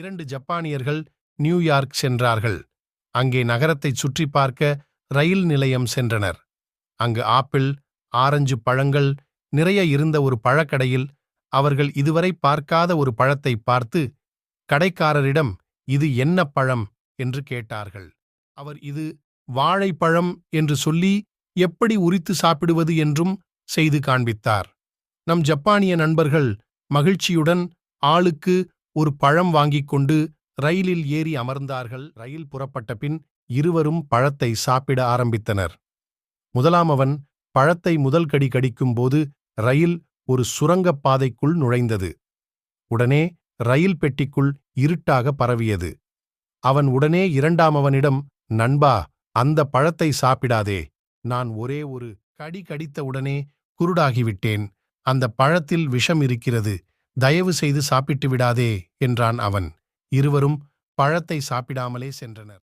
இரண்டு ஜப்பானியர்கள் நியூயார்க் சென்றார்கள். அங்கே நகரத்தைச் சுற்றி பார்க்க ரயில் நிலையம் சென்றனர். அங்கு ஆப்பிள் ஆரஞ்சு பழங்கள் நிறைய இருந்த ஒரு பழக்கடையில் அவர்கள் இதுவரை பார்க்காத ஒரு பழத்தை பார்த்து கடைக்காரரிடம் இது என்ன பழம்? என்று கேட்டார்கள். அவர் இது வாழைப்பழம் என்று சொல்லி எப்படி உரித்து சாப்பிடுவது என்றும் செய்து காண்பித்தார். நம் ஜப்பானிய நண்பர்கள் மகிழ்ச்சியுடன் ஆளுக்கு ஒரு பழம் வாங்கிக் கொண்டு ரயிலில் ஏறி அமர்ந்தார்கள். ரயில் புறப்பட்ட பின் இருவரும் பழத்தை சாப்பிட ஆரம்பித்தனர். முதலாமவன் பழத்தை முதல் கடி கடிக்கும்போது ரயில் ஒரு சுரங்கப் பாதைக்குள் நுழைந்தது. உடனே ரயில் பெட்டிக்குள் இருட்டாக பரவியது. அவன் உடனே இரண்டாமவனிடம் நண்பா அந்த பழத்தை சாப்பிடாதே. நான் ஒரே ஒரு கடி கடித்த உடனே குருடாகிவிட்டேன். அந்த பழத்தில் விஷம் இருக்கிறது. தயவு செய்து சாப்பிட்டு விடாதே என்றான் அவன். இருவரும் பழத்தை சாப்பிடாமலே சென்றனர்.